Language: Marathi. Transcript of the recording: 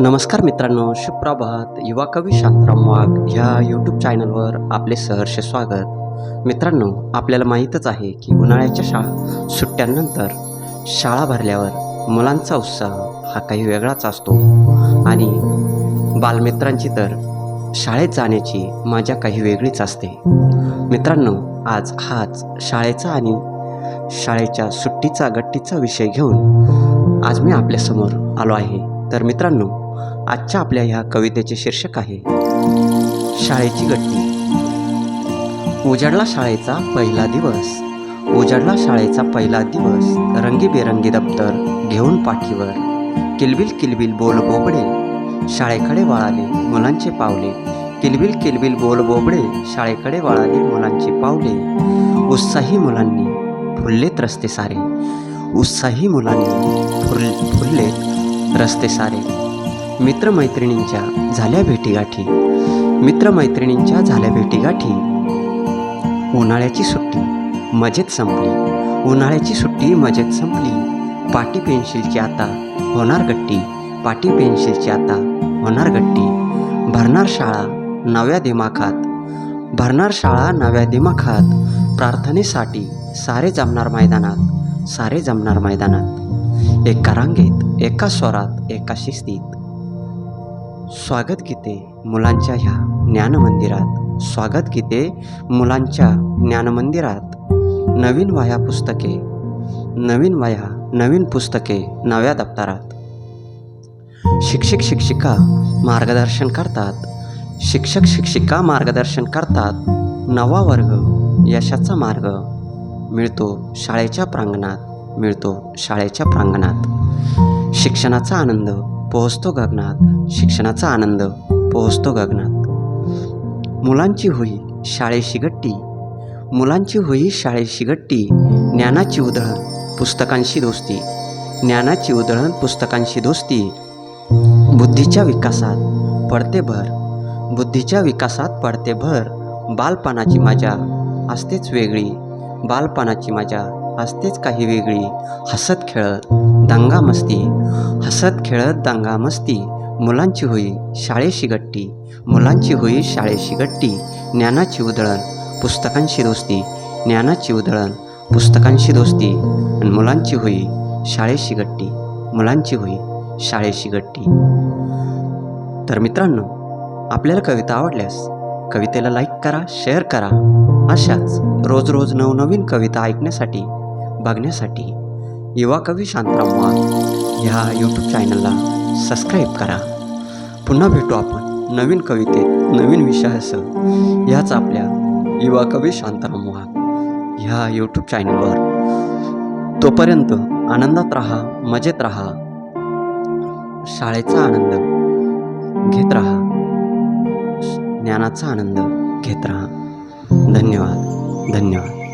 नमस्कार मित्रांनो सुप्रभात. युवा कवी शांतराम वाघ ह्या यूट्यूब चॅनलवर आपले सहर्ष स्वागत. मित्रांनो आपल्याला माहीतच आहे की उन्हाळ्याच्या शाळा सुट्ट्यांनंतर शाळा भरल्यावर मुलांचा उत्साह हा काही वेगळाच असतो. आणि बालमित्रांची तर शाळेत जाण्याची मजा काही वेगळीच असते. मित्रांनो आज हाच शाळेचा आणि शाळेच्या सुट्टीचा गट्टीचा विषय घेऊन आज मी आपल्यासमोर आलो आहे. तर मित्रांनो आजच्या आपल्या ह्या कवितेचे शीर्षक आहे शाळेची गट्टी. उजाडला शाळेचा पहिला दिवस उजाडला शाळेचा पहिला दिवस रंगीबेरंगी दप्तर घेऊन पाठीवर किलबिल किलबिल बोल बोबडे शाळेकडे वाळाले मुलांचे पावले किलबिल किलबिल बोल बोबडे शाळेकडे वाळाले मुलांचे पावले उत्साही मुलांनी फुललेत रस्ते सारे उत्साही मुलांनी फुल फुललेत रस्ते सारे. मित्रमैत्रिणींच्या झाल्या भेटीगाठी. मित्रमैत्रिणींच्या झाल्या भेटीगाठी. उन्हाळ्याची सुट्टी मजेत संपली. उन्हाळ्याची सुट्टी मजेत संपली. पाटी पेन्सिलची आता होणार गट्टी. पाटी पेन्सिलची आता होणार गट्टी. भरणार शाळा नव्या दिमाखात. भरणार शाळा नव्या दिमाखात. प्रार्थनेसाठी सारे जमणार मैदानात सारे जमणार मैदानात. एका रांगेत एका स्वरात एका शिस्तीत. स्वागत गीते मुलांच्या ह्या ज्ञानमंदिरात. स्वागत गीते मुलांच्या ज्ञानमंदिरात. नवीन वह्या पुस्तके नवीन वह्या नवीन पुस्तके नव्या दप्तरात. शिक्षक शिक्षिका मार्गदर्शन करतात. शिक्षक शिक्षिका मार्गदर्शन करतात. नवा वर्ग यशाचा मार्ग मिळतो शाळेच्या प्रांगणात मिळतो शाळेच्या प्रांगणात. शिक्षणाचा आनंद पोहोचतो गगनात. शिक्षणाचा आनंद पोहोचतो गगनात. मुलांची होई शाळेशी गट्टी मुलांची होई शाळेशी गट्टी ज्ञानाची उधळण पुस्तकांशी दोस्ती. ज्ञानाची उधळण पुस्तकांशी दोस्ती. बुद्धीच्या विकासात पडते भर. बुद्धीच्या विकासात पडते भर. बालपणाची मजा असतेच वेगळी. बालपणाची मजा असतेच काही वेगळी. हसत खेळत दंगा मस्ती. हसत खेळत दंगा मस्ती. मुलांची होई शाळेशी गट्टी. मुलांची होई शाळेशी गट्टी. ज्ञानाची उधळण. पुस्तकांशी दोस्ती. ज्ञानाची उधळण. पुस्तकांशी दोस्ती. आणि मुलांची होई शाळेशी गट्टी. मुलांची होई शाळेशी गट्टी. तर मित्रांनो आपल्याला कविता आवडल्यास कवितेला लाईक करा शेअर करा. अशाच रोज रोज नवनवीन कविता ऐकण्यासाठी बघण्यासाठी युवा कवी शांतराम वाघ ह्या यूट्यूब चॅनलला सबस्क्राईब करा. पुन्हा भेटू आपण नवीन कवितेत नवीन विषयासह. ह्याच आपल्या युवा कवी शांताराम वाघ ह्या यूट्यूब चॅनलवर तोपर्यंत आनंदात राहा मजेत राहा. शाळेचा आनंद घेत राहा. ज्ञानाचा आनंद घेत राहा. धन्यवाद धन्यवाद.